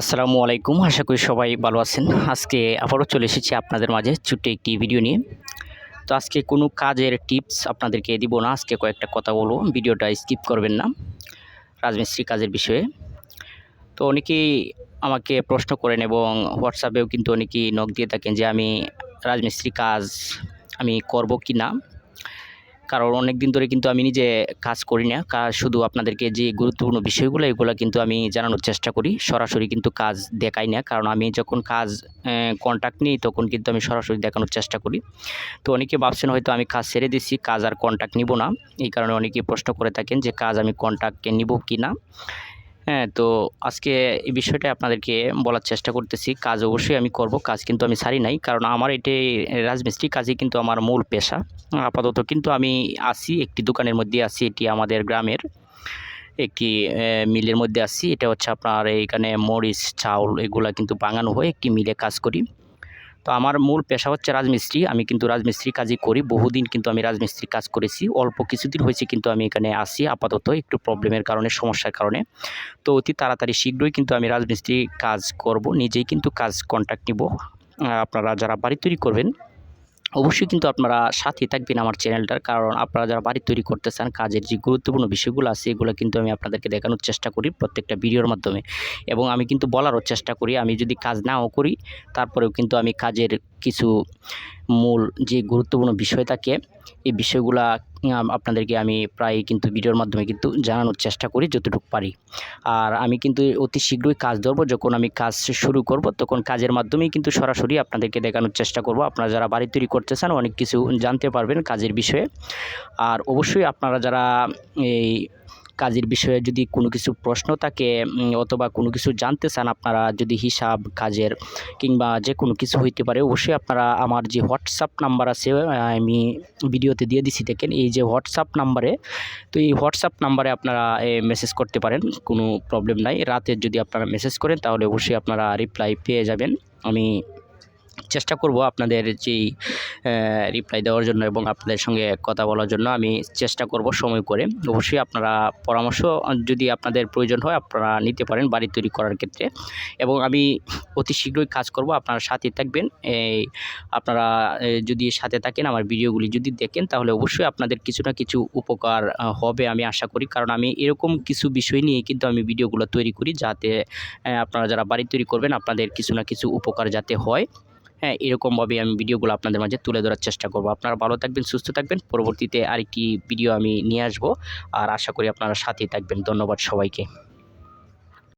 আসসালামু আলাইকুম। আশা করি সবাই ভালো আছেন। আজকে আবারও চলে এসেছি আপনাদের মাঝে ছোট্ট একটি ভিডিও নিয়ে। তো আজকে কোনো কাজের টিপস আপনাদেরকে দিব না, আজকে কয়েকটা কথা বলব। ভিডিওটা স্কিপ করবেন না, রাজমিস্ত্রি কাজের বিষয়ে। তো অনেকেই আমাকে প্রশ্ন করেন এবং হোয়াটসঅ্যাপেও কিন্তু অনেকেই নখ দিয়ে থাকেন যে আমি রাজমিস্ত্রি কাজ আমি করব কি না কারণ অনেক দিন ধরে কিন্তু আমি নিজে কাজ করি না। কাজ শুধু আপনাদেরকে যে গুরুত্বপূর্ণ বিষয়গুলো, এগুলো কিন্তু আমি জানানোর চেষ্টা করি। সরাসরি কিন্তু কাজ দেখাই না, কারণ আমি যখন কাজ কন্ট্যাক্ট নিই, তখন কিন্তু আমি সরাসরি দেখানোর চেষ্টা করি। তো অনেকে ভাবছেন হয়তো আমি কাজ ছেড়ে দিচ্ছি কাজ আর কন্ট্যাক্ট নিব না। এই কারণে অনেকে প্রশ্ন করে থাকেন যে কাজ আমি কন্ট্যাক্টকে নিব কি না হ্যাঁ তো আজকে এই বিষয়টা আপনাদেরকে বলার চেষ্টা করতেছি। কাজ অবশ্যই আমি করব, কাজ কিন্তু আমি ছাড়ি নাই। কারণ আমার এটি রাজমিস্ত্রি কাজই কিন্তু আমার মূল পেশা। আপাতত কিন্তু আমি আসি একটি দোকানের মধ্যে আসি এটি আমাদের গ্রামের একটি মিলের মধ্যে আছি। এটা হচ্ছে আপনার এইখানে মরিচ, চাউল, এগুলা কিন্তু বাঙানো হয়ে একটি মিলে কাজ করি। তো আমার মূল পেশা হচ্ছে রাজমিস্ত্রি। আমি কিন্তু রাজমিস্ত্রি কাজই করি। বহুদিন কিন্তু আমি রাজমিস্ত্রি কাজ করেছি। অল্প কিছুদিন হয়েছে কিন্তু আমি এখানে আসি আপাতত একটু প্রবলেমের কারণে, সমস্যার কারণে। তো অতি তাড়াতাড়ি শীঘ্রই কিন্তু আমি রাজমিস্ত্রি কাজ করব। নিজেই কিন্তু কাজ কন্ট্যাক্ট নিব। আপনারা যারা বাড়ি তৈরি করবেন অবশ্যই কিন্তু আপনারা সাথে থাকবেন আমার চ্যানেলটার, কারণ আপনারা যারা বাড়ি তৈরি করতে চান, কাজের যে গুরুত্বপূর্ণ বিষয়গুলো আছে, এগুলো কিন্তু আমি আপনাদেরকে দেখানোর চেষ্টা করি প্রত্যেকটা ভিডিওর মাধ্যমে। এবং আমি কিন্তু বলারও চেষ্টা করি, আমি যদি কাজ নাও করি, তারপরেও কিন্তু আমি কাজের কিছু মূল যে গুরুত্বপূর্ণ বিষয় থাকে, এই বিষয়গুলা আপনাদেরকে আমি প্রায় কিন্তু ভিডিওর মাধ্যমে কিন্তু জানানোর চেষ্টা করি যতটুকু পারি। আর আমি কিন্তু অতি শীঘ্রই কাজ ধরবো, যখন আমি কাজ শুরু করব, তখন কাজের মাধ্যমেই কিন্তু সরাসরি আপনাদেরকে দেখানোর চেষ্টা করব। আপনারা যারা বাড়ি তৈরি করতে চান, অনেক কিছু জানতে পারবেন কাজের বিষয়ে। আর অবশ্যই আপনারা যারা এই কাজের বিষয়ে যদি কোনো কিছু প্রশ্ন থাকে অথবা কোনো কিছু জানতে চান আপনারা, যদি হিসাব, কাজের, কিংবা যে কোনো কিছু হইতে পারে, অবশ্যই আপনারা আমার যে হোয়াটসঅ্যাপ নাম্বার আছে আমি ভিডিওতে দিয়ে দিছি, দেখেন, এই যে হোয়াটসঅ্যাপ নাম্বারে, তো এই হোয়াটসঅ্যাপ নাম্বারে আপনারা মেসেজ করতে পারেন, কোনো প্রবলেম নাই। রাতে যদি আপনারা মেসেজ করেন, তাহলে অবশ্যই আপনারা রিপ্লাই পেয়ে যাবেন। আমি চেষ্টা করব আপনাদের যেই রিপ্লাই দেওয়ার জন্য এবং আপনাদের সঙ্গে কথা বলার জন্য আমি চেষ্টা করব সময় করে। অবশ্যই আপনারা পরামর্শ যদি আপনাদের প্রয়োজন হয় আপনারা নিতে পারেন বাড়ি তৈরি করার ক্ষেত্রে। এবং আমি অতি শীঘ্রই কাজ করব, আপনারা সাথে থাকবেন। এই আপনারা যদি সাথে থাকেন, আমার ভিডিওগুলি যদি দেখেন তাহলে অবশ্যই আপনাদের কিছু না কিছু উপকার হবে আমি আশা করি। কারণ আমি এরকম কিছু বিষয় নিয়ে কিন্তু আমি ভিডিওগুলো তৈরি করি যাতে আপনারা যারা বাড়ি তৈরি করবেন আপনাদের কিছু না কিছু উপকার যাতে হয়। হ্যাঁ এরকমভাবে আমি ভিডিওগুলো আপনাদের মাঝে তুলে ধরার চেষ্টা করব। আপনারা ভালো থাকবেন, সুস্থ থাকবেন। পরবর্তীতে আরেকটি ভিডিও আমি নিয়ে আসব। আর আশা করি আপনারা সাথেই থাকবেন। ধন্যবাদ সবাইকে।